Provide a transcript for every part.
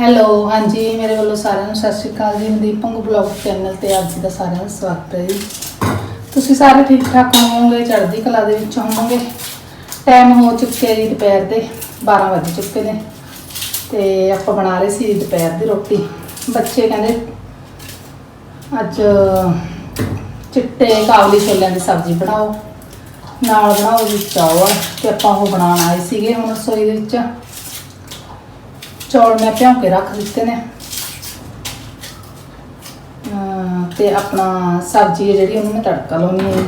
Hello ਹਾਂਜੀ, ਮੇਰੇ ਵੱਲੋਂ ਸਾਰਿਆਂ ਨੂੰ ਸਤਿ ਸ਼੍ਰੀ ਅਕਾਲ ਜੀ। ਮਨਦੀਪ ਪੰਗ ਬਲੌਗ ਚੈਨਲ ਤੇ ਆਪ ਜੀ ਦਾ ਸਾਰਿਆਂ ਦਾ ਸਵਾਗਤ ਹੈ ਜੀ। ਤੁਸੀਂ ਸਾਰੇ ਠੀਕ ਠਾਕ ਹੋਵੋਗੇ? ਚੜ੍ਹਦੀ ਕਲਾ ਦੇ ਵਿੱਚ ਹੋਵੋਗੇ? ਟਾਈਮ ਹੋ ਚੁੱਕਿਆ ਜੀ ਦੁਪਹਿਰ ਦੇ। 12 ਵਜ ਚੁੱਕੇ ਨੇ। ਤੇ ਆਪਾਂ ਬਣਾ ਰਹੇ ਸੀ ਦੁਪਹਿਰ ਦੀ ਰੋਟੀ। ਬੱਚੇ ਕਹਿੰਦੇ, ਅੱਜ ਚਿੱਟੇ ਕਾਬਲੀ ਛੋਲਿਆਂ ਦੀ ਸਬਜ਼ੀ ਬਣਾਓ। ਨਾਲ ਬਣਾਓ ਜੀ ਚੌਲ ਤੇ ਆਪਾਂ ਉਹ ਬਣਾਉਣ ਆਏ ਸੀਗੇ ਹੁਣ ਰਸੋਈ ਦੇ ਵਿੱਚ। ਚੌਲ ਮੈਂ ਭਿਉਂ ਕੇ ਰੱਖ ਦਿੱਤੇ ਨੇ। ਅਮ ਤੇ ਆਪਣਾ ਸਬਜ਼ੀ ਹੈ ਜਿਹੜੀ ਉਹਨੂੰ ਮੈਂ ਤੜਕਾ ਲਾਉਣੀ ਹੈ।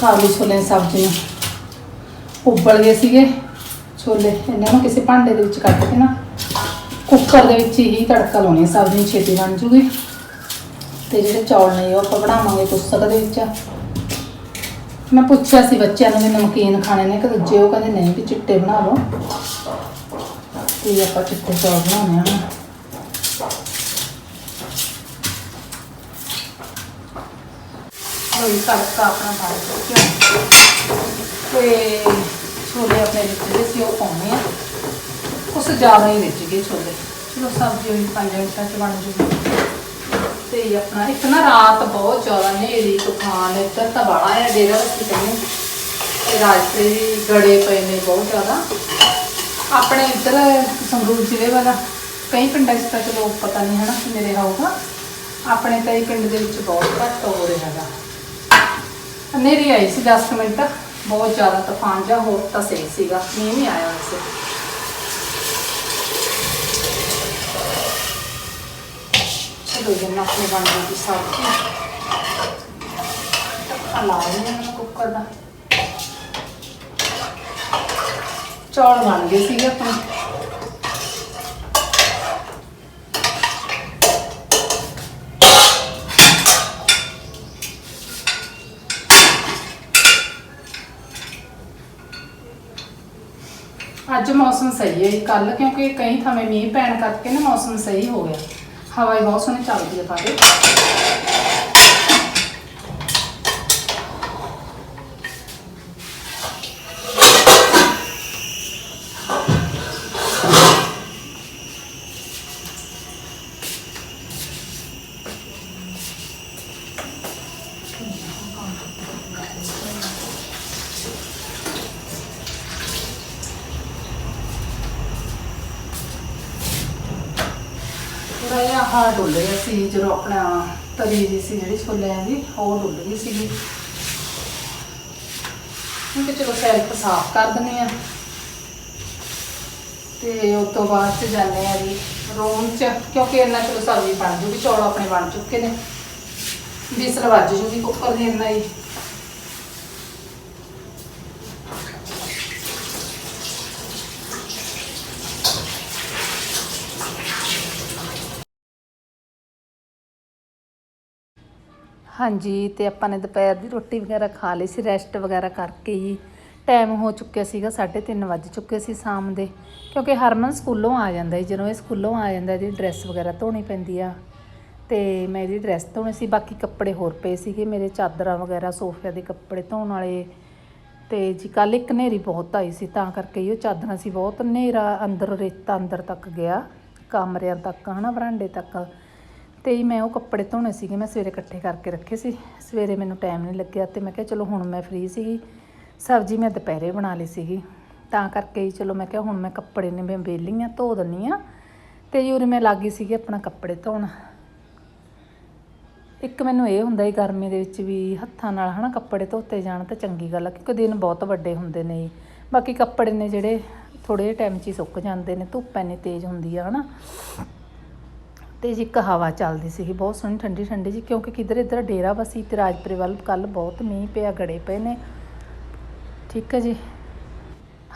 ਕਾਬਲੀ ਛੋਲੇ ਦੀ ਸਬਜ਼ੀ ਨੂੰ। ਉਬਲ ਗਏ ਸੀਗੇ ਛੋਲੇ। ਇਹਨਾਂ ਨੂੰ ਕਿਸੇ ਭਾਂਡੇ ਦੇ ਵਿੱਚ ਕੱਢ ਕੇ ਨਾ ਕੁੱਕਰ ਦੇ ਵਿੱਚ ਹੀ ਤੜਕਾ ਲਾਉਣੀ ਸਬਜ਼ੀ ਨੂੰ ਛੇਤੀ ਬਣ ਜੂਗੀ। ਤੇ ਜਿਹੜੇ ਚੌਲ ਨੇ ਉਹ ਆਪਾਂ ਬਣਾਵਾਂਗੇ ਕੁੱਕਰ ਦੇ ਵਿੱਚ। ਮੈਂ ਪੁੱਛਿਆ ਸੀ ਬੱਚਿਆਂ ਨੂੰ ਵੀ ਨਮਕੀਨ ਖਾਣੇ ਨੇ। ਕਿ ਦੂਜੇ ਉਹ ਕਹਿੰਦੇ, ਨਹੀਂ ਵੀ ਚਿੱਟੇ ਬਣਾ ਲਓ। ਤੇ ਆਪਾਂ ਚਿੱਟੇ ਚੌਲ ਬਣਾਉਣੇ ਆ ਹੁਣ ਤੜਕਾ ਆਪਣਾ ਬਣ ਚੁੱਕਿਆ ਤੇ ਛੋਲੇ ਆਪਣੇ ਵਿੱਚ ਸੀ, ਉਹ ਪਾਉਣੇ ਆ। ਉਸ ਜ਼ਿਆਦਾ ਹੀ ਵਿੱਚ ਗਏ ਛੋਲੇ। ਚਲੋ, ਸਬਜ਼ੀ ਹੋਈ ਪੰਜ ਮਿੰਟਾਂ ਚ ਬਣ ਜੂਗੀ। ਤੇ ਆਪਣਾ ਇੱਕ ਨਾ ਰਾਤ ਬਹੁਤ ਜ਼ਿਆਦਾ ਹਨੇਰੀ ਤੂਫਾਨ, ਇੱਧਰ ਤਾਂ ਬੜਾ ਹੈ ਡੇਰਾ ਅਸੀਂ ਕਹਿੰਦੇ ਰਾਜਪੁਰੇ ਵੀ ਗੜੇ ਪਏ ਨੇ ਬਹੁਤ ਜ਼ਿਆਦਾ। ਆਪਣੇ ਇੱਧਰ ਸੰਗਰੂਰ ਜ਼ਿਲ੍ਹੇ ਵਾਲਾ, ਕਈ ਪਿੰਡਾਂ 'ਚ ਤਾਂ ਚਲੋ ਪਤਾ ਨਹੀਂ ਹੈ ਨਾ ਕਿਵੇਂ ਰਿਹਾ ਹੋਊਗਾ ਆਪਣੇ ਤਾਂ ਇਹ ਪਿੰਡ ਦੇ ਵਿੱਚ ਬਹੁਤ ਘੱਟ ਹੋ ਰਿਹਾ ਹੈਗਾ। ਹਨੇਰੀ ਆਈ ਸੀ 10 ਮਿੰਟ, ਬਹੁਤ ਜ਼ਿਆਦਾ ਤੂਫਾਨ ਜਿਹਾ ਹੋਰ ਤਾਂ ਸਹੀ ਸੀਗਾ, ਮੀਂਹ ਨਹੀਂ ਆਇਆ ਵੈਸੇ। ਚਲੋ ਜੀ ਨਾ ਆਪਣੇ ਬਣ ਗਈ ਸਬਜ਼ੀ। ਟੱਕਾ ਲਾ ਕੁੱਕਰ ਦਾ। ਚੌਲ ਬਣ ਗਏ ਸੀਗੇ ਆਪਣੇ ਅੱਜ ਮੌਸਮ ਸਹੀ ਹੈ ਕੱਲ ਕਿਉਂਕਿ ਕਈ ਥਾਵੇਂ ਮੀਂਹ ਪੈਣ ਕਰਕੇ ਨਾ ਮੌਸਮ ਸਹੀ ਹੋ ਗਿਆ। ਹਵਾ ਵੀ ਬਹੁਤ ਸੋਹਣੀ ਚੱਲਦੀ ਹੈ ਬਾਹਰ ਥੋੜਾ ਡੁੱਲ ਰਿਹਾ ਸੀ, ਜਦੋਂ ਆਪਣਾ ਤਰੀ ਜੀ ਸੀ ਜਿਹੜੀ ਛੋਲਿਆਂ ਦੀ ਉਹ ਡੁੱਲ ਗਈ ਸੀਗੀ। ਹੁਣ ਚਲੋ ਸੈਲਫ ਸਾਫ਼ ਕਰ ਦਿੰਦੇ ਆ। ਤੇ ਉਸ ਤੋਂ ਬਾਅਦ ਚ ਜਾਂਦੇ ਆ ਜੀ ਰੂਮ ਚ, ਕਿਉਂਕਿ ਇੰਨਾ ਚਲੋ ਸਬਜ਼ੀ ਬਣ ਜੂਗੀ, ਚੌਲ ਆਪਣੇ ਬਣ ਚੁੱਕੇ ਨੇ। ਵਿਸਲ ਵੱਜ ਜੂਗੀ ਕੁੱਕਰ ਦੀ ਇੰਨਾ ਹੀ। ਹਾਂਜੀ, ਤੇ ਆਪਾਂ ਨੇ ਦੁਪਹਿਰ ਦੀ ਰੋਟੀ ਵਗੈਰਾ ਖਾ ਲਈ ਸੀ ਰੈਸਟ ਵਗੈਰਾ ਕਰਕੇ ਹੀ। ਟਾਈਮ ਹੋ ਚੁੱਕਿਆ ਸੀਗਾ 3:30 ਵੱਜ ਚੁੱਕੇ ਸੀ ਸ਼ਾਮ ਦੇ। ਕਿਉਂਕਿ ਹਰਮਨ ਸਕੂਲੋਂ ਆ ਜਾਂਦਾ ਜੀ ਜਦੋਂ ਇਹ ਸਕੂਲੋਂ ਆ ਜਾਂਦਾ ਇਹਦੀ ਡਰੈਸ ਵਗੈਰਾ ਧੋਣੀ ਪੈਂਦੀ ਆ। ਤੇ ਮੈਂ ਇਹਦੀ ਡਰੈਸ ਧੋਣੀ ਸੀ, ਬਾਕੀ ਕੱਪੜੇ ਹੋਰ ਪਏ ਸੀਗੇ, ਮੇਰੇ ਚਾਦਰਾਂ ਵਗੈਰਾ, ਸੋਫਿਆਂ ਦੇ ਕੱਪੜੇ ਧੋਣ ਵਾਲੇ। ਤੇ ਜੀ ਕੱਲ ਇੱਕ ਹਨੇਰੀ ਬਹੁਤ ਆਈ ਸੀ, ਤਾਂ ਕਰਕੇ ਹੀ ਉਹ ਚਾਦਰਾਂ ਸੀ ਬਹੁਤ ਹਨੇਰਾ, ਅੰਦਰ ਰੇਤਾ ਅੰਦਰ ਤੱਕ ਗਿਆ, ਕਮਰਿਆਂ ਤੱਕ, ਹਨਾ, ਵਰਾਂਡੇ ਤੱਕ। ਤੇ ਜੀ ਮੈਂ ਉਹ ਕੱਪੜੇ ਧੋਣੇ ਸੀਗੇ, ਮੈਂ ਸਵੇਰੇ ਇਕੱਠੇ ਕਰਕੇ ਰੱਖੇ ਸੀ। ਸਵੇਰੇ ਮੈਨੂੰ ਟਾਈਮ ਨਹੀਂ ਲੱਗਿਆ ਤੇ ਮੈਂ ਕਿਹਾ ਚਲੋ ਹੁਣ ਮੈਂ ਫ੍ਰੀ ਸੀਗੀ, ਸਬਜ਼ੀ ਮੈਂ ਦੁਪਹਿਰੇ ਬਣਾ ਲਈ ਸੀਗੀ। ਤਾਂ ਕਰਕੇ ਹੀ ਚਲੋ ਮੈਂ ਕਿਹਾ ਹੁਣ ਮੈਂ ਕੱਪੜੇ ਨੇ ਮੈਂ ਵਿਹਲੀ ਆ, ਧੋ ਦਿੰਨੀ ਆ। ਤੇ ਜੀ ਉਰੇ ਮੈਂ ਲੱਗੀ ਸੀਗੀ ਆਪਣਾ ਕੱਪੜੇ ਧੋਣ। ਇੱਕ ਮੈਨੂੰ ਇਹ ਹੁੰਦਾ ਹੀ ਗਰਮੀ ਦੇ ਵਿੱਚ ਵੀ ਹੱਥਾਂ ਨਾਲ ਹਨਾ ਕੱਪੜੇ ਧੋਤੇ ਜਾਣ ਤਾਂ ਚੰਗੀ ਗੱਲ ਆ, ਕਿਉਂਕਿ ਦਿਨ ਬਹੁਤ ਵੱਡੇ ਹੁੰਦੇ ਨੇ ਜੀ। ਬਾਕੀ ਕੱਪੜੇ ਨੇ ਜਿਹੜੇ ਥੋੜੇ ਜਿਹੇ ਟਾਈਮ 'ਚ ਹੀ ਸੁੱਕ ਜਾਂਦੇ ਨੇ, ਧੁੱਪ ਇੰਨੀ ਤੇਜ਼ ਹੁੰਦੀ ਆ ਹਨਾ। ਤੇ ਜੀ ਇੱਕ ਹਵਾ ਚੱਲਦੀ ਸੀਗੀ, ਬਹੁਤ ਸੋਹਣੀ, ਠੰਡੀ ਠੰਡੀ ਜੀ, ਕਿਉਂਕਿ ਕਿਧਰ ਇੱਧਰ ਡੇਰਾ ਬਸੀ ਤੇ ਰਾਜਪੁਰੇ ਵੱਲ ਕੱਲ ਬਹੁਤ ਮੀਂਹ ਪਿਆ, ਗੜੇ ਪਏ ਨੇ। ਠੀਕ ਹੈ ਜੀ।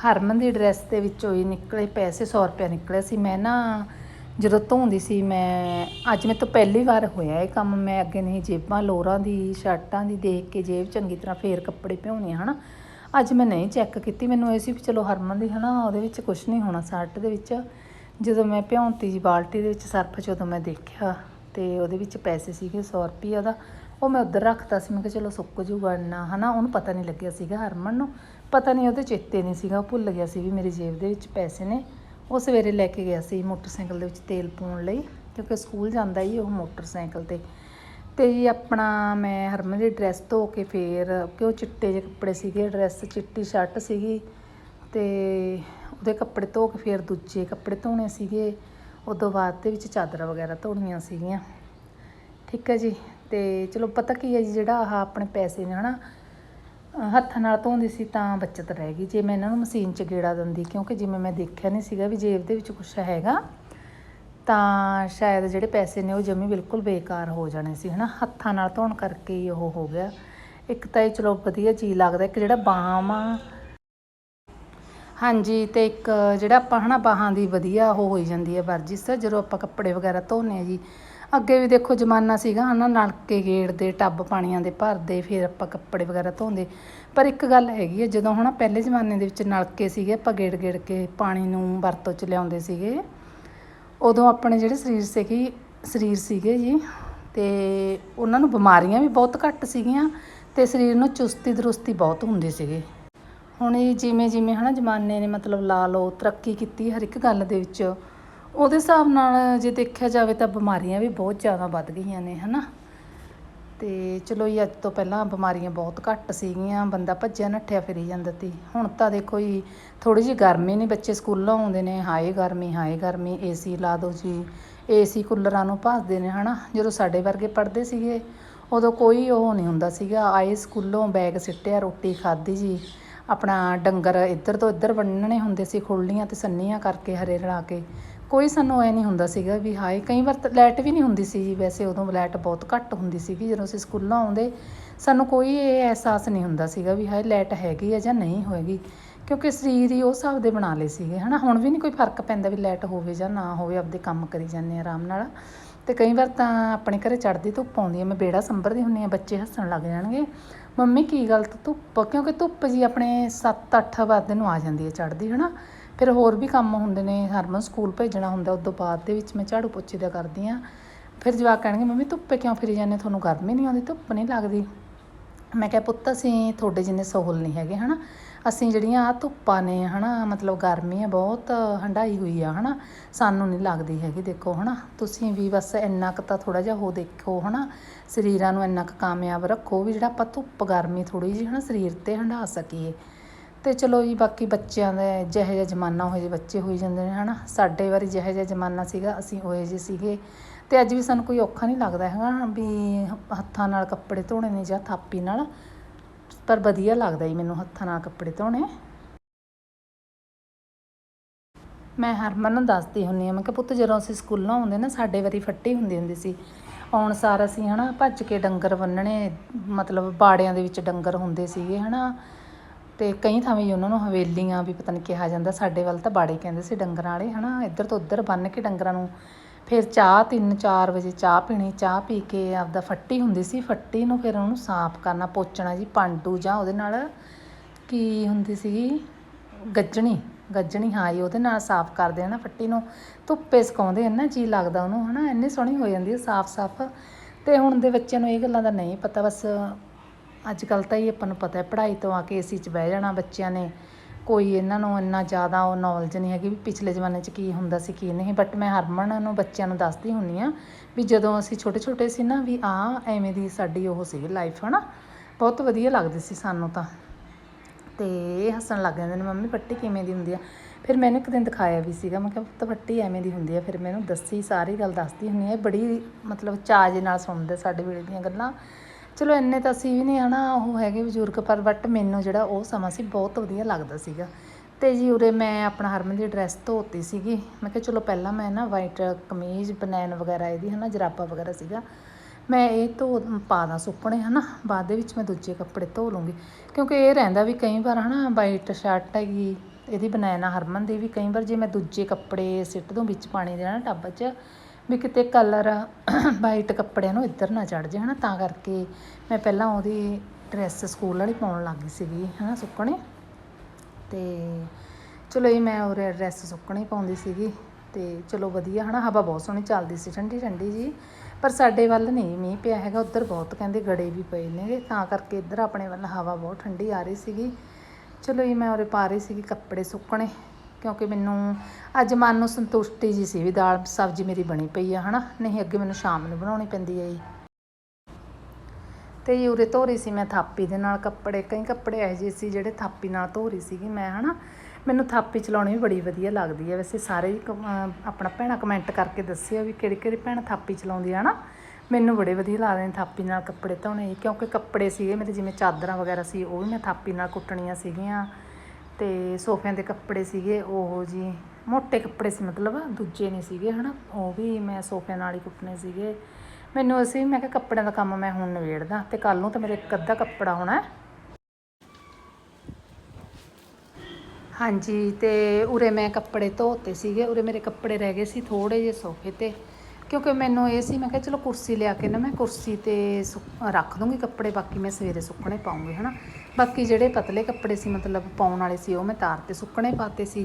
ਹਰਮਨ ਦੀ ਡਰੈਸ ਦੇ ਵਿੱਚੋਂ ਹੀ ਨਿਕਲੇ ਪੈਸੇ 100 ਰੁਪਇਆ ਨਿਕਲਿਆ ਸੀ। ਮੈਂ ਨਾ ਜਦੋਂ ਧੋਂਦੀ ਸੀ, ਮੈਂ ਅੱਜ ਮੇਰੇ ਤੋਂ ਪਹਿਲੀ ਵਾਰ ਹੋਇਆ ਇਹ ਕੰਮ। ਮੈਂ ਅੱਗੇ ਨਹੀਂ, ਜੇਬਾਂ, ਲੋਰਾਂ ਦੀ, ਸ਼ਰਟਾਂ ਦੀ ਦੇਖ ਕੇ ਜੇਬ ਚੰਗੀ ਤਰ੍ਹਾਂ ਫੇਰ ਕੱਪੜੇ ਭਿਉਣੇ ਹਨਾ। ਅੱਜ ਮੈਂ ਨਹੀਂ ਚੈੱਕ ਕੀਤੀ, ਮੈਨੂੰ ਇਹ ਸੀ ਵੀ ਚਲੋ ਹਰਮਨ ਦੀ, ਹਨਾ, ਉਹਦੇ ਵਿੱਚ ਕੁਝ ਨਹੀਂ ਹੋਣਾ, ਸ਼ਰਟ ਦੇ ਵਿੱਚ। ਜਦੋਂ ਮੈਂ ਭਿਉਂਤੀ ਜੀ ਬਾਲਟੀ ਦੇ ਵਿੱਚ ਸਰਫ ਜਦੋਂ ਮੈਂ ਦੇਖਿਆ ਤੇ ਉਹਦੇ ਵਿੱਚ ਪੈਸੇ ਸੀਗੇ 100 ਰੁਪਏ ਉਹਦਾ, ਉਹ ਮੈਂ ਉੱਧਰ ਰੱਖਤਾ ਸੀ, ਮੈਂ ਕਿਹਾ ਚਲੋ ਸੁੱਕ ਜੂਗਾ ਇੰਨਾ, ਹਨਾ, ਉਹਨੂੰ ਪਤਾ ਨਹੀਂ ਲੱਗਿਆ ਸੀਗਾ ਹਰਮਨ ਨੂੰ, ਪਤਾ ਨਹੀਂ ਉਹਦੇ ਚੇਤੇ ਨਹੀਂ ਸੀਗਾ, ਉਹ ਭੁੱਲ ਗਿਆ ਸੀ ਵੀ ਮੇਰੀ ਜੇਬ ਦੇ ਵਿੱਚ ਪੈਸੇ ਨੇ, ਉਹ ਸਵੇਰੇ ਲੈ ਕੇ ਗਿਆ ਸੀ ਮੋਟਰਸਾਈਕਲ ਦੇ ਵਿੱਚ ਤੇਲ ਪਾਉਣ ਲਈ, ਕਿਉਂਕਿ ਸਕੂਲ ਜਾਂਦਾ ਹੀ ਉਹ ਮੋਟਰਸਾਈਕਲ ਤੇ ਤੇ ਜੀ ਆਪਣਾ ਮੈਂ ਹਰਮਨ ਦੀ ਡਰੈਸ ਧੋ ਕੇ ਫੇਰ, ਕਿਉਂ ਚਿੱਟੇ ਜਿਹੇ ਕੱਪੜੇ ਸੀਗੇ, ਡਰੈਸ ਚਿੱਟੀ ਸ਼ਰਟ ਸੀਗੀ, ਤੇ ਉਹਦੇ ਕੱਪੜੇ ਧੋ ਕੇ ਫਿਰ ਦੂਜੇ ਕੱਪੜੇ ਧੋਣੇ ਸੀਗੇ। ਉਦੋਂ ਬਾਅਦ ਦੇ ਵਿੱਚ ਚਾਦਰਾਂ ਵਗੈਰਾ ਧੋਣੀਆਂ ਸੀਗੀਆਂ। ਠੀਕ ਹੈ ਜੀ। ਤੇ ਚਲੋ ਪਤਾ ਕੀ ਹੈ ਜੀ, ਜਿਹੜਾ ਆਹ ਆਪਣੇ ਪੈਸੇ ਨੇ ਹਨਾ, ਅਹ ਹੱਥਾਂ ਨਾਲ ਧੋਂਦੀ ਸੀ ਤਾਂ ਬਚਤ ਰਹਿ ਗਈ। ਜੇ ਮੈਂ ਇਹਨਾਂ ਨੂੰ ਮਸ਼ੀਨ 'ਚ ਗੇੜਾ ਦਿੰਦੀ, ਕਿਉਂਕਿ ਜਿਵੇਂ ਮੈਂ ਦੇਖਿਆ ਨਹੀਂ ਸੀਗਾ ਵੀ ਜੇਬ ਦੇ ਵਿੱਚ ਕੁਛ ਹੈਗਾ, ਤਾਂ ਸ਼ਾਇਦ ਜਿਹੜੇ ਪੈਸੇ ਨੇ ਉਹ ਜਮੀ ਬਿਲਕੁਲ ਬੇਕਾਰ ਹੋ ਜਾਣੇ ਸੀ ਹਨਾ। ਹੱਥਾਂ ਨਾਲ ਧੋਣ ਕਰਕੇ ਹੀ ਉਹ ਹੋ ਗਿਆ। ਇੱਕ ਤਾਂ ਇਹ ਚਲੋ ਵਧੀਆ ਚੀਜ਼ ਲੱਗਦਾ, ਇੱਕ ਜਿਹੜਾ ਬਾਮ ਆ ਹਾਂਜੀ, ਤੇ ਇੱਕ ਜਿਹੜਾ ਆਪਾਂ ਹਨਾ ਬਾਹਾਂ ਦੀ ਵਧੀਆ ਉਹ ਹੋਈ ਜਾਂਦੀ ਹੈ ਵਰਜਿਸ਼ ਜਦੋਂ ਆਪਾਂ ਕੱਪੜੇ ਵਗੈਰਾ ਧੋਨੇ ਆ ਜੀ। ਅੱਗੇ ਵੀ ਦੇਖੋ ਜ਼ਮਾਨਾ ਸੀਗਾ ਹਨਾ, ਨਲਕੇ ਗੇੜਦੇ, ਟੱਬ ਪਾਣੀਆਂ ਦੇ ਭਰਦੇ, ਫਿਰ ਆਪਾਂ ਕੱਪੜੇ ਵਗੈਰਾ ਧੋਂਦੇ। ਪਰ ਇੱਕ ਗੱਲ ਹੈਗੀ ਹੈ, ਜਦੋਂ ਹਨਾ ਪਹਿਲੇ ਜ਼ਮਾਨੇ ਦੇ ਵਿੱਚ ਨਲਕੇ ਸੀਗੇ, ਆਪਾਂ ਗੇੜ ਗੇੜ ਕੇ ਪਾਣੀ ਨੂੰ ਵਰਤੋਂ ਚ ਲਿਆਉਂਦੇ ਸੀਗੇ। ਉਦੋਂ ਆਪਣੇ ਜਿਹੜੇ ਸਰੀਰ ਸੀਗੇ ਸਰੀਰ ਸੀਗੇ ਜੀ, ਤੇ ਉਹਨਾਂ ਨੂੰ ਬਿਮਾਰੀਆਂ ਵੀ ਬਹੁਤ ਘੱਟ ਸੀਗੀਆਂ, ਤੇ ਸਰੀਰ ਨੂੰ ਚੁਸਤੀ ਦਰੁਸਤੀ ਬਹੁਤ ਹੁੰਦੀ ਸੀਗੀ। ਹੁਣ ਇਹ ਜਿਵੇਂ ਜਿਵੇਂ ਹਨਾ ਜ਼ਮਾਨੇ ਨੇ ਮਤਲਬ ਲਾ ਲਓ, ਤਰੱਕੀ ਕੀਤੀ ਹਰ ਇੱਕ ਗੱਲ ਦੇ ਵਿੱਚ, ਉਹਦੇ ਹਿਸਾਬ ਨਾਲ ਜੇ ਦੇਖਿਆ ਜਾਵੇ ਤਾਂ ਬਿਮਾਰੀਆਂ ਵੀ ਬਹੁਤ ਜ਼ਿਆਦਾ ਵੱਧ ਗਈਆਂ ਨੇ ਹਨਾ। ਤੇ ਚਲੋ ਇਹ ਅੱਜ ਤੋਂ ਪਹਿਲਾਂ ਬਿਮਾਰੀਆਂ ਬਹੁਤ ਘੱਟ ਸੀਗੀਆਂ, ਬੰਦਾ ਭੱਜਿਆ ਨੱਠਿਆ ਫਿਰੀ ਜਾਂਦਾ ਸੀ। ਹੁਣ ਤਾਂ ਦੇਖੋ ਜੀ ਥੋੜੀ ਜਿਹੀ ਗਰਮੀ ਨਹੀਂ ਬੱਚੇ ਸਕੂਲੋਂ ਆਉਂਦੇ ਨੇ, ਹਾਏ ਗਰਮੀ ਹਾਏ ਗਰਮੀ ਏਸੀ ਲਾ ਦਿਓ ਜੀ ਏਸੀ ਕੂਲਰਾਂ ਨੂੰ ਭੱਜਦੇ ਨੇ ਹਨਾ। ਜਦੋਂ ਸਾਡੇ ਵਰਗੇ ਪੜ੍ਹਦੇ ਸੀਗੇ, ਉਦੋਂ ਕੋਈ ਉਹ ਨਹੀਂ ਹੁੰਦਾ ਸੀਗਾ, ਆਏ ਸਕੂਲੋਂ ਬੈਗ ਸਿੱਟਿਆ, ਰੋਟੀ ਖਾਧੀ ਜੀ। ਆਪਣਾ ਡੰਗਰ ਇੱਧਰ ਤੋਂ ਇੱਧਰ ਬੰਨਣੇ ਹੁੰਦੇ ਸੀ ਖੁੱਲੀਆਂ ਤੇ ਸੰਨੀਆਂ ਕਰਕੇ ਹਰੇ ਰਲਾ ਕੇ। ਕੋਈ ਸਾਨੂੰ ਐ ਨਹੀਂ ਹੁੰਦਾ ਸੀਗਾ ਵੀ ਹਾਏ, ਕਈ ਵਾਰ ਤਾਂ ਲਾਈਟ ਵੀ ਨਹੀਂ ਹੁੰਦੀ ਸੀ ਜੀ ਵੈਸੇ ਉਦੋਂ ਲਾਈਟ ਬਹੁਤ ਘੱਟ ਹੁੰਦੀ ਸੀਗੀ, ਜਦੋਂ ਅਸੀਂ ਸਕੂਲੋਂ ਆਉਂਦੇ, ਸਾਨੂੰ ਕੋਈ ਇਹ ਅਹਿਸਾਸ ਨਹੀਂ ਹੁੰਦਾ ਸੀਗਾ ਵੀ ਹਾਏ, ਲਾਈਟ ਹੈਗੀ ਆ ਜਾਂ ਨਹੀਂ ਹੋਏਗੀ। ਕਿਉਂਕਿ ਸਰੀਰ ਹੀ ਉਹ ਹਿਸਾਬ ਦੇ ਬਣਾ ਲਏ ਸੀਗੇ, ਹਨਾ? ਹੁਣ ਵੀ ਨਹੀਂ ਕੋਈ ਫ਼ਰਕ ਪੈਂਦਾ ਵੀ ਲਾਈਟ ਹੋਵੇ ਜਾਂ ਨਾ ਹੋਵੇ, ਆਪਦੇ ਕੰਮ ਕਰੀ ਜਾਂਦੇ ਆ ਆਰਾਮ ਨਾਲ। ਤੇ ਕਈ ਵਾਰ ਤਾਂ ਆਪਣੇ ਘਰੇ ਚੜਦੀ ਧੁੱਪ ਆਉਂਦੀ ਹੈ ਮੈਂ ਬੇੜਾ ਸੰਭਰਦੀ ਹੁੰਨੀ ਆ ਬੱਚੇ ਹੱਸਣ ਲੱਗ ਜਾਣਗੇ। ਮੰਮੀ, ਕੀ ਗੱਲ ਧੁੱਪ? ਕਿਉਂਕਿ ਧੁੱਪ ਜੀ ਆਪਣੇ 7-8 ਵਜੇ ਨੂੰ ਆ ਜਾਂਦੀ ਹੈ ਚੜਦੀ ਹਨਾ? ਫਿਰ ਹੋਰ ਵੀ ਕੰਮ ਹੁੰਦੇ ਨੇ, ਹਰਮਨ ਸਕੂਲ ਭੇਜਣਾ ਹੁੰਦਾ ਉਸ ਤੋਂ ਬਾਅਦ ਦੇ ਵਿੱਚ ਮੈਂ ਝਾੜੂ ਪੋਚੇ ਦਾ ਕਰਦੀ ਆ ਫਿਰ ਜਵਾਕ ਕਹਿਣਗੇ, ਮੰਮੀ, ਧੁੱਪੇ ਕਿਉਂ ਫਿਰੀ ਜਾਂਦੇ ਤੁਹਾਨੂੰ ਗਰਮੀ ਨਹੀਂ ਆਉਂਦੀ, ਧੁੱਪ ਨਹੀਂ ਲੱਗਦੀ? ਮੈਂ ਕਿਹਾ, ਪੁੱਤ, ਅਸੀਂ ਤੁਹਾਡੇ ਜਿੰਨੇ ਸੋਹਲ ਨਹੀਂ ਹੈਗੇ, ਹਨਾ? ਅਸੀਂ ਜਿਹੜੀਆਂ ਆ ਧੁੱਪਾਂ ਨੇ, ਹਨਾ, ਮਤਲਬ ਗਰਮੀ ਆ, ਬਹੁਤ ਹੰਡਾਈ ਹੋਈ ਆ, ਹਨਾ, ਸਾਨੂੰ ਨਹੀਂ ਲੱਗਦੀ ਹੈਗੀ, ਦੇਖੋ, ਹਨਾ, ਤੁਸੀਂ ਵੀ ਬਸ ਇੰਨਾ ਕੁ ਤਾਂ ਥੋੜਾ ਜਿਹਾ ਹੋ ਦੇਖੋ, ਹਨਾ, ਸਰੀਰਾਂ ਨੂੰ ਇੰਨਾ ਕੁ ਕਾਮਯਾਬ ਰੱਖੋ ਵੀ ਜਿਹੜਾ ਆਪਾਂ ਧੁੱਪ ਗਰਮੀ ਥੋੜੀ ਜਿਹੀ, ਹਨਾ, ਸਰੀਰ ਤੇ ਹੰਡਾ ਸਕੀਏ। ਤੇ ਚਲੋ ਜੀ, ਬਾਕੀ ਬੱਚਿਆਂ ਦਾ ਜਿਹੋ ਜਿਹਾ ਜ਼ਮਾਨਾ ਹੋਏ ਜਿਹੇ ਬੱਚੇ ਹੋਈ ਜਾਂਦੇ ਨੇ, ਹਨਾ, ਸਾਡੇ ਵਾਰੀ ਜਿਹੋ ਜਿਹਾ ਜ਼ਮਾਨਾ ਸੀਗਾ, ਅਸੀਂ ਹੋਏ ਜਿਹੇ ਸੀਗੇ। ਤੇ ਅੱਜ ਵੀ ਸਾਨੂੰ ਕੋਈ ਔਖਾ ਨਹੀਂ ਲੱਗਦਾ ਹੈਗਾ, ਵੀ ਹੱਥਾਂ ਨਾਲ, ਕੱਪੜੇ ਧੋਣੇ ਨੇ ਜਾਂ ਥਾਪੀ ਨਾਲ ਪਰ ਵਧੀਆ ਲੱਗਦਾ ਜੀ ਮੈਨੂੰ ਹੱਥਾਂ ਨਾਲ ਕੱਪੜੇ ਧੋਣੇ। ਮੈਂ ਹਰਮਨ ਨੂੰ ਦੱਸਦੀ ਹੁੰਨੀ ਆ ਮੈਂ ਕਿ ਪੁੱਤ ਜਦੋਂ ਅਸੀਂ ਸਕੂਲੋਂ ਆਉਂਦੇ ਨਾ, ਸਾਡੇ ਵਾਰੀ ਫੱਟੀ ਹੁੰਦੀ ਹੁੰਦੀ ਸੀ। ਆਉਣ ਸਾਰ ਅਸੀਂ ਹਨਾ ਭੱਜ ਕੇ ਡੰਗਰ ਬੰਨਣੇ ਮਤਲਬ ਬਾੜਿਆਂ ਦੇ ਵਿੱਚ ਡੰਗਰ ਹੁੰਦੇ ਸੀਗੇ ਹਨਾ। ਤੇ ਕਈ ਥਾਵੇਂ ਉਹਨਾਂ ਨੂੰ ਹਵੇਲੀਆਂ ਵੀ ਪਤਾ ਨਹੀਂ ਕਿਹਾ ਜਾਂਦਾ, ਸਾਡੇ ਵੱਲ ਤਾਂ ਬਾੜੇ ਕਹਿੰਦੇ ਸੀ ਡੰਗਰਾਂ ਵਾਲੇ ਹਨਾ, ਇੱਧਰ ਤੋਂ ਉੱਧਰ ਬੰਨ ਕੇ ਡੰਗਰਾਂ ਨੂੰ ਫਿਰ ਚਾਹ 3-4 ਵਜੇ ਚਾਹ ਪੀਣੀ, ਚਾਹ ਪੀ ਕੇ ਆਪਦਾ ਫੱਟੀ ਹੁੰਦੀ ਸੀ, ਫੱਟੀ ਨੂੰ ਫਿਰ ਉਹਨੂੰ ਸਾਫ਼ ਕਰਨਾ, ਪੋਚਣਾ ਜੀ ਪਾਂਡੂ ਜਾਂ ਉਹਦੇ ਨਾਲ ਕੀ ਹੁੰਦੀ ਸੀਗੀ? ਗੱਜਣੀ ਗੱਜਣੀ, ਹਾਂ ਜੀ, ਉਹਦੇ ਨਾਲ ਸਾਫ਼ ਕਰਦੇ ਆ ਨਾ ਫੱਟੀ ਨੂੰ, ਧੁੱਪੇ ਸੁਕਾਉਂਦੇ ਇੰਨਾ ਜੀ ਲੱਗਦਾ ਉਹਨੂੰ, ਹਨਾ, ਇੰਨੀ ਸੋਹਣੀ ਹੋ ਜਾਂਦੀ ਹੈ ਸਾਫ਼-ਸਾਫ਼ ਤੇ ਹੁਣ ਦੇ ਬੱਚਿਆਂ ਨੂੰ ਇਹ ਗੱਲਾਂ ਦਾ ਨਹੀਂ ਪਤਾ, ਬਸ ਅੱਜ ਕੱਲ ਤਾਂ ਹੀ ਆਪਾਂ ਨੂੰ ਪਤਾ ਹੈ, ਪੜ੍ਹਾਈ ਤੋਂ ਆ ਕੇ ਏਸੀ 'ਚ ਬਹਿ ਜਾਣਾ ਬੱਚਿਆਂ ਨੇ ਕੋਈ ਇਹਨਾਂ ਨੂੰ ਇੰਨਾ ਜ਼ਿਆਦਾ ਉਹ ਨੌਲੇਜ ਨਹੀਂ ਹੈਗੀ ਵੀ ਪਿਛਲੇ ਜ਼ਮਾਨੇ 'ਚ ਕੀ ਹੁੰਦਾ ਸੀ, ਕੀ ਨਹੀਂ। ਬਟ ਮੈਂ ਹਰਮਨ ਨੂੰ, ਬੱਚਿਆਂ ਨੂੰ ਦੱਸਦੀ ਹੁੰਨੀ ਆ ਵੀ ਜਦੋਂ ਅਸੀਂ ਛੋਟੇ ਛੋਟੇ ਸੀ ਨਾ ਵੀ ਆ, ਐਵੇਂ ਦੀ ਸਾਡੀ ਉਹ ਸੀ ਲਾਈਫ ਹਨਾ। ਬਹੁਤ ਵਧੀਆ ਲੱਗਦੀ ਸੀ ਸਾਨੂੰ ਤਾਂ। ਤੇ ਇਹ ਹੱਸਣ ਲੱਗ ਜਾਂਦੇ ਨੇ, ਮੰਮੀ, ਪੱਟੀ ਕਿਵੇਂ ਦੀ ਹੁੰਦੀ ਆ? ਫਿਰ ਮੈਨੂੰ ਇੱਕ ਦਿਨ ਦਿਖਾਇਆ ਵੀ ਸੀਗਾ, ਮੈਂ ਕਿਹਾ, ਪੁੱਤ, ਪੱਟੀ ਐਵੇਂ ਦੀ ਹੁੰਦੀ ਆ। ਫਿਰ ਮੈਨੂੰ ਦੱਸੀ, ਸਾਰੀ ਗੱਲ ਦੱਸਦੀ ਹੁੰਨੀ ਆ ਇਹ ਬੜੀ ਮਤਲਬ ਚਾਜ਼ ਨਾਲ ਸੁਣਦੇ ਸਾਡੇ ਵੇਲੇ ਦੀਆਂ ਗੱਲਾਂ। ਚਲੋ ਇੰਨੇ ਤਾਂ ਅਸੀਂ ਵੀ ਨਹੀਂ ਹਨਾ ਉਹ ਹੈਗੇ ਬਜ਼ੁਰਗ, ਪਰ ਬਟ ਮੈਨੂੰ ਜਿਹੜਾ ਉਹ ਸਮਾਂ ਸੀ ਬਹੁਤ ਵਧੀਆ ਲੱਗਦਾ ਸੀਗਾ। ਤੇ ਜੀ ਉਰੇ ਮੈਂ ਆਪਣਾ ਹਰਮਨ ਦੀ ਡਰੈਸ ਧੋਤੀ ਸੀਗੀ। ਮੈਂ ਕਿਹਾ ਚਲੋ ਪਹਿਲਾਂ ਮੈਂ ਨਾ ਵਾਈਟ ਕਮੀਜ਼ ਬਨੈਨ ਵਗੈਰਾ ਇਹਦੀ ਹਨਾ, ਜਰਾਬਾ ਵਗੈਰਾ ਸੀਗਾ। ਮੈਂ ਇਹ ਧੋ, ਪਾ ਦਾਂ ਸੁੱਕਣੇ ਹਨਾ, ਬਾਅਦ ਦੇ ਵਿੱਚ ਮੈਂ ਦੂਜੇ ਕੱਪੜੇ ਧੋ ਲੂੰਗੀ। ਕਿਉਂਕਿ ਇਹ ਰਹਿੰਦਾ ਵੀ ਕਈ ਵਾਰ ਹਨਾ ਵਾਈਟ ਸ਼ਰਟ ਹੈਗੀ, ਇਹਦੀ ਬਨੈਨ ਆ ਹਰਮਨ ਦੀ ਵੀ ਕਈ ਵਾਰ ਜੇ ਮੈਂ ਦੂਜੇ ਕੱਪੜੇ ਸਿੱਟ ਦੂੰ ਵਿੱਚ ਪਾਣੀ ਦੇ ਨਾ ਟੱਬ 'ਚ ਵੀ ਕਿਤੇ ਕਲਰ ਵਾਈਟ ਕੱਪੜਿਆਂ ਨੂੰ ਇੱਧਰ ਨਾ ਚੜ ਜੇ ਹਨਾ? ਤਾਂ ਕਰਕੇ ਮੈਂ ਪਹਿਲਾਂ ਉਹਦੀ ਡਰੈਸ ਸਕੂਲ ਵਾਲੀ ਪਾਉਣ ਲੱਗ ਗਈ ਸੀਗੀ, ਹਨਾ, ਸੁੱਕਣੇ। ਤੇ ਚਲੋ ਇਹ ਮੈਂ ਉਹ ਡਰੈਸ ਸੁੱਕਣੀ ਪਾਉਂਦੀ ਸੀਗੀ। ਤੇ ਚਲੋ ਵਧੀਆ, ਹਨਾ? ਹਵਾ ਬਹੁਤ ਸੋਹਣੀ ਚੱਲਦੀ ਸੀ ਠੰਡੀ ਠੰਡੀ ਜੀ। ਪਰ ਸਾਡੇ ਵੱਲ ਨਹੀਂ, ਮੀਂਹ ਪਿਆ ਹੈਗਾ, ਉੱਧਰ ਬਹੁਤ ਕਹਿੰਦੇ ਗੜੇ ਵੀ ਪਏ ਨੇਗੇ ਤਾਂ ਕਰਕੇ ਇੱਧਰ ਆਪਣੇ ਵੱਲ ਹਵਾ ਬਹੁਤ ਠੰਡੀ ਆ ਰਹੀ ਸੀਗੀ। ਚਲੋ ਇਹ ਮੈਂ ਉਰੇ ਪਾ ਰਹੀ ਸੀਗੀ ਕੱਪੜੇ ਸੁੱਕਣੇ। ਕਿਉਂਕਿ ਮੈਨੂੰ ਅੱਜ ਮਨ ਨੂੰ ਸੰਤੁਸ਼ਟੀ ਜੀ ਸੀ ਵੀ ਦਾਲ ਸਬਜ਼ੀ ਮੇਰੀ ਬਣੀ ਪਈ ਆ, ਹਨਾ? ਨਹੀਂ, ਅੱਗੇ ਮੈਨੂੰ ਸ਼ਾਮ ਨੂੰ ਬਣਾਉਣੀ ਪੈਂਦੀ ਹੈ ਜੀ। ਤੇ ਉਰੇ ਧੋ ਰਹੀ ਸੀ ਮੈਂ ਥਾਪੀ ਦੇ ਨਾਲ ਕੱਪੜੇ, ਕਈ ਕੱਪੜੇ ਇਹੋ ਜਿਹੇ ਸੀ ਜਿਹੜੇ ਥਾਪੀ ਨਾਲ ਧੋ ਰਹੀ ਸੀਗੀ ਮੈਂ, ਹਨਾ? ਮੈਨੂੰ ਥਾਪੀ ਚਲਾਉਣੀ ਵੀ ਬੜੀ ਵਧੀਆ ਲੱਗਦੀ ਹੈ ਵੈਸੇ ਸਾਰੇ ਹੀ ਕਮ- ਆਪਣਾ ਭੈਣਾਂ ਕਮੈਂਟ ਕਰਕੇ ਦੱਸਿਓ ਵੀ ਕਿਹੜੀ ਕਿਹੜੀ ਭੈਣ ਥਾਪੀ ਚਲਾਉਂਦੀ ਹੈ ਨਾ ਮੈਨੂੰ ਬੜੇ ਵਧੀਆ ਲੱਗਦੇ ਨੇ ਥਾਪੀ ਨਾਲ ਕੱਪੜੇ ਧੋਣੇ ਕਿਉਂਕਿ ਕੱਪੜੇ ਸੀਗੇ ਮੇਰੇ, ਜਿਵੇਂ ਚਾਦਰਾਂ ਵਗੈਰਾ ਸੀ, ਉਹ ਵੀ ਮੈਂ ਥਾਪੀ ਨਾਲ ਕੁੱਟਣੀਆਂ ਸੀਗੀਆਂ। ਤੇ ਸੋਫਿਆਂ ਦੇ ਕੱਪੜੇ ਸੀਗੇ, ਉਹ ਜੀ ਮੋٹے ਕੱਪੜੇ ਸੀ ਮਤਲਬ, ਦੂਜੇ ਨਹੀਂ ਸੀਗੇ, ਹਨਾ। ਉਹ ਵੀ ਮੈਂ ਸੋਫਿਆਂ ਨਾਲ ਹੀ ਕੁੱਟਣੇ ਸੀਗੇ। ਮੈਨੂੰ ਅਸੀਂ, ਮੈਂ ਕਿਹਾ ਕੱਪੜਿਆਂ ਦਾ ਕੰਮ ਮੈਂ ਹੁਣ ਨਿਬੇੜਦਾ ਤੇ ਕੱਲ ਨੂੰ ਤਾਂ ਮੇਰੇ ਇੱਕ ਅੱਧਾ ਕੱਪੜਾ ਹੋਣਾ। ਹਾਂਜੀ, ਤੇ ਉਰੇ ਮੈਂ ਕੱਪੜੇ ਧੋਤੇ ਸੀਗੇ, ਉਰੇ ਮੇਰੇ ਕੱਪੜੇ ਰਹਿ ਗਏ ਸੀ ਥੋੜੇ ਜਿਹੇ ਸੋਫੇ ਤੇ। ਕਿਉਂਕਿ ਮੈਨੂੰ ਇਹ ਸੀ, ਮੈਂ ਕਿਹਾ ਚਲੋ ਕੁਰਸੀ ਲਿਆ ਕੇ ਨਾ ਮੈਂ ਕੁਰਸੀ ਤੇ ਸੁੱਕ- ਰੱਖ ਦੂੰਗੀ ਕੱਪੜੇ, ਬਾਕੀ ਮੈਂ ਸਵੇਰੇ ਸੁੱਕਣੇ ਪਾਉਂਗੀ, ਹਨਾ। ਬਾਕੀ ਜਿਹੜੇ ਪਤਲੇ ਕੱਪੜੇ ਸੀ, ਮਤਲਬ ਪਾਉਣ ਵਾਲੇ ਸੀ, ਉਹ ਮੈਂ ਤਾਰ ਤੇ ਸੁੱਕਣੇ ਪਾਤੇ ਸੀ।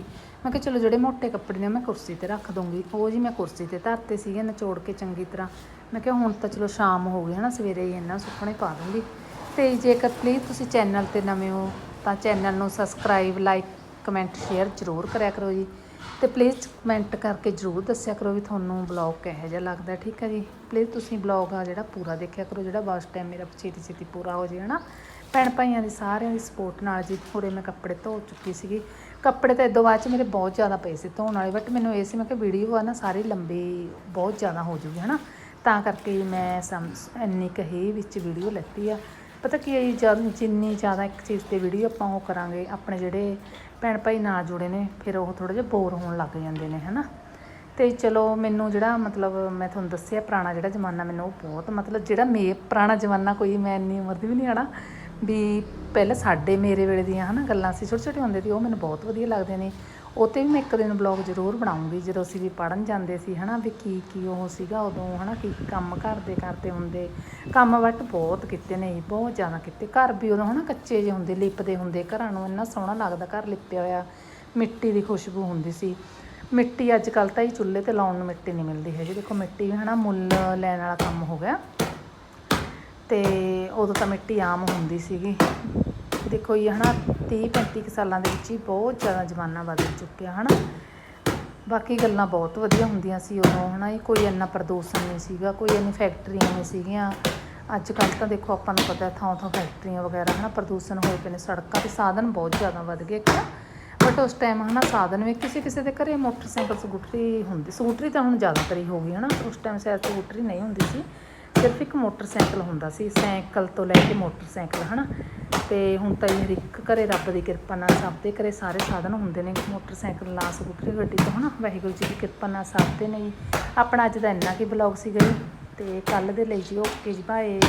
ਮੈਂ ਕਿਹਾ ਚਲੋ ਜਿਹੜੇ ਮੋٹے ਕੱਪੜੇ ਨੇ ਮੈਂ ਕੁਰਸੀ ਤੇ ਰੱਖ ਦੂੰਗੀ। ਉਹ ਜੀ ਮੈਂ ਕੁਰਸੀ ਤੇ ਧਰਤੇ ਸੀਗੇ ਨਿਚੋੜ ਕੇ ਚੰਗੀ ਤਰ੍ਹਾਂ। ਮੈਂ ਕਿਹਾ ਹੁਣ ਤਾਂ ਚਲੋ ਸ਼ਾਮ ਹੋ ਗਈ, ਹਨਾ, ਸਵੇਰੇ ਹੀ ਇਹਨਾਂ ਸੁੱਕਣੇ ਪਾ ਦੂੰਗੀ। ਤੇ ਜੇਕਰ ਪਲੀਜ਼ ਤੁਸੀਂ ਚੈਨਲ ਤੇ ਨਵੇਂ ਹੋ, ਤਾਂ ਚੈਨਲ ਨੂੰ ਸਬਸਕ੍ਰਾਈਬ ਲਾਈਕ ਕਮੈਂਟ ਸ਼ੇਅਰ ਜ਼ਰੂਰ ਕਰਿਆ ਕਰੋ ਜੀ। ਤੇ ਪਲੀਜ਼ ਕਮੈਂਟ ਕਰਕੇ ਜ਼ਰੂਰ ਦੱਸਿਆ ਕਰੋ ਵੀ ਤੁਹਾਨੂੰ ਬਲੌਗ ਕਿਹੋ ਜਿਹਾ ਲੱਗਦਾ, ਠੀਕ ਹੈ ਜੀ? ਪਲੀਜ਼ ਤੁਸੀਂ ਬਲੌਗ ਆ ਜਿਹੜਾ ਪੂਰਾ ਦੇਖਿਆ ਕਰੋ, ਜਿਹੜਾ ਬਸ ਟਾਈਮ ਮੇਰਾ ਛੇਤੀ ਛੇਤੀ ਪੂਰਾ ਹੋ ਜੇ ਹਨਾ? ਭੈਣ ਭਾਈਆਂ ਦੀ ਸਾਰਿਆਂ ਦੀ ਸਪੋਰਟ ਨਾਲ ਜੀ ਪੂਰੇ ਮੈਂ ਕੱਪੜੇ ਧੋ ਚੁੱਕੀ ਸੀਗੀ। ਕੱਪੜੇ ਤਾਂ ਇਦੋਂ ਬਾਅਦ ਚ ਮੇਰੇ ਬਹੁਤ ਜ਼ਿਆਦਾ ਪਏ ਸੀ ਧੋਣ ਵਾਲੇ ਬਟ ਮੈਨੂੰ ਇਹ ਸੀ, ਮੈਂ ਕਿ ਵੀਡੀਓ ਆ ਨਾ, ਸਾਰੀ ਲੰਬੀ ਬਹੁਤ ਜ਼ਿਆਦਾ ਹੋ ਜੂਗੀ, ਹਨਾ? ਤਾਂ ਕਰਕੇ ਮੈਂ ਸਮ, ਇੰਨੀ ਕੁ ਵਿੱਚ ਵੀਡੀਓ ਲੈਤੀ ਆ। ਪਤਾ ਕੀ ਹੈ ਜਦ ਜਿੰਨੀ ਜ਼ਿਆਦਾ ਇੱਕ ਚੀਜ਼ ਤੇ ਵੀਡੀਓ ਆਪਾਂ ਉਹ ਕਰਾਂਗੇ, ਆਪਣੇ ਜਿਹੜੇ ਭੈਣ ਭਾਈ ਨਾਲ ਜੁੜੇ ਨੇ, ਫਿਰ ਉਹ ਥੋੜਾ ਜਿਹਾ ਬੋਰ ਹੋਣ ਲੱਗ ਜਾਂਦੇ ਨੇ, ਹਨਾ? ਤੇ ਚਲੋ ਮੈਨੂੰ ਜਿਹੜਾ ਮਤਲਬ ਮੈਂ ਤੁਹਾਨੂੰ ਦੱਸਿਆ ਪੁਰਾਣਾ ਜਿਹੜਾ ਜ਼ਮਾਨਾ ਮੈਨੂੰ ਉਹ ਬਹੁਤ ਮਤਲਬ ਜਿਹੜਾ ਮੇ, ਪੁਰਾਣਾ ਜ਼ਮਾਨਾ ਕੋਈ ਮੈਂ ਇੰਨੀ ਉਮਰ ਦੀ ਵੀ ਨਹੀਂ ਹਨਾ ਵੀ ਪਹਿਲਾਂ ਸਾਡੇ ਮੇਰੇ ਵੇਲੇ ਦੀਆਂ, ਹਨਾ, ਗੱਲਾਂ ਸੀ ਛੋਟੇ ਛੋਟੇ ਹੁੰਦੇ ਸੀ, ਉਹ ਮੈਨੂੰ ਬਹੁਤ ਵਧੀਆ ਲੱਗਦੇ ਨੇ। ਉਹ 'ਤੇ ਵੀ ਮੈਂ ਇੱਕ ਦਿਨ ਬਲੌਗ ਜ਼ਰੂਰ ਬਣਾਉਂਗੀ, ਜਦੋਂ ਅਸੀਂ ਵੀ ਪੜਨ ਜਾਂਦੇ ਸੀ, ਹਨਾ, ਵੀ ਕੀ ਕੀ ਉਹ ਸੀਗਾ ਉਦੋਂ, ਹਨਾ, ਕੀ ਕੀ ਕੰਮ ਘਰ ਦੇ ਕਰਦੇ ਹੁੰਦੇ। ਕੰਮ ਵੱਟ ਬਹੁਤ ਕੀਤੇ ਨੇ, ਬਹੁਤ ਜ਼ਿਆਦਾ ਕੀਤੇ। ਘਰ ਵੀ ਉਦੋਂ, ਹਨਾ, ਕੱਚੇ ਜਿਹੇ ਹੁੰਦੇ, ਲਿਪਦੇ ਹੁੰਦੇ, ਘਰਾਂ ਨੂੰ ਇੰਨਾ ਸੋਹਣਾ ਲੱਗਦਾ, ਘਰ ਲਿਪਿਆ ਹੋਇਆ, ਮਿੱਟੀ ਦੀ ਖੁਸ਼ਬੂ ਹੁੰਦੀ ਸੀ। ਮਿੱਟੀ ਅੱਜ ਕੱਲ੍ਹ ਤਾਂ ਹੀ ਚੁੱਲ੍ਹੇ ਤੇ ਲਾਉਣ ਨੂੰ ਮਿੱਟੀ ਨਹੀਂ ਮਿਲਦੀ ਹੈਗੀ। ਦੇਖੋ, ਮਿੱਟੀ ਵੀ ਹਨਾ, ਮੁੱਲ ਲੈਣ ਵਾਲਾ ਕੰਮ ਹੋ ਗਿਆ। ਤੇ ਉਦੋਂ ਤਾਂ ਮਿੱਟੀ ਆਮ ਹੁੰਦੀ ਸੀਗੀ। ਦੇਖੋ ਇਹ ਹਨਾ 30 35 ਕੁ ਸਾਲਾਂ ਦੇ ਵਿੱਚ ਹੀ ਬਹੁਤ ਜ਼ਿਆਦਾ ਜ਼ਮਾਨਾ ਬਦਲ ਚੁੱਕਿਆ, ਹਨਾ। ਬਾਕੀ ਗੱਲਾਂ ਬਹੁਤ ਵਧੀਆ ਹੁੰਦੀਆਂ ਸੀ ਉਦੋਂ, ਹਨਾ ਇਹ ਕੋਈ ਇੰਨਾ ਪ੍ਰਦੂਸ਼ਣ ਨਹੀਂ ਸੀਗਾ, ਕੋਈ ਇੰਨੀ ਫੈਕਟਰੀਆਂ ਨਹੀਂ ਸੀਗੀਆਂ। ਅੱਜ ਕੱਲ੍ਹ ਤਾਂ ਦੇਖੋ, ਆਪਾਂ ਨੂੰ ਪਤਾ ਥਾਂ ਥਾਂ ਫੈਕਟਰੀਆਂ ਵਗੈਰਾ, ਹਨਾ, ਪ੍ਰਦੂਸ਼ਣ ਹੋਏ ਪਏ ਨੇ, ਸੜਕਾਂ ਤੇ ਸਾਧਨ ਬਹੁਤ ਜ਼ਿਆਦਾ ਵੱਧ ਗਏ, ਇੱਕ ਬਟ ਉਸ ਟਾਈਮ ਹਨਾ, ਸਾਧਨ ਵੀ ਕਿਸੇ ਕਿਸੇ ਦੇ ਘਰੇ ਮੋਟਰਸਾਈਕਲ, ਸਕੂਟਰੀ ਹੁੰਦੀ, ਸਕੂਟਰੀ ਤਾਂ ਹੁਣ ਜ਼ਿਆਦਾਤਰ ਹੀ ਹੋ ਗਈ, ਹਨਾ। ਉਸ ਟਾਈਮ ਸ਼ਾਇਦ ਸਕੂਟਰੀ ਨਹੀਂ ਹੁੰਦੀ ਸੀ। ਸਿਰਫ ਇੱਕ ਮੋਟਰਸਾਈਕਲ ਹੁੰਦਾ ਸੀ, ਸਾਈਕਲ ਤੋਂ ਲੈ ਕੇ ਮੋਟਰਸਾਈਕਲ, ਹਨਾ? ਤੇ ਹੁਣ ਤਾਂ ਇਹ ਹਰ ਇੱਕ ਘਰੇ ਰੱਬ ਦੀ ਕਿਰਪਾ ਨਾਲ ਸਭ ਦੇ ਘਰੇ ਸਾਰੇ ਸਾਧਨ ਹੁੰਦੇ ਨੇ, ਮੋਟਰਸਾਈਕਲ ਲਾ ਸਕੂਟਰੀ ਗੱਡੀ ਤੋਂ, ਹਨਾ? ਵਾਹਿਗੁਰੂ ਜੀ ਦੀ ਕਿਰਪਾ ਨਾਲ ਸਭ ਦੇ ਨੇ ਜੀ ਆਪਣਾ ਅੱਜ ਦਾ ਇੰਨਾ ਕੀ ਬਲੌਗ ਸੀਗਾ ਜੀ, ਤੇ ਕੱਲ ਦੇ ਲਈ ਜੀ ਓਕੇ ਜੀ ਬਾਏ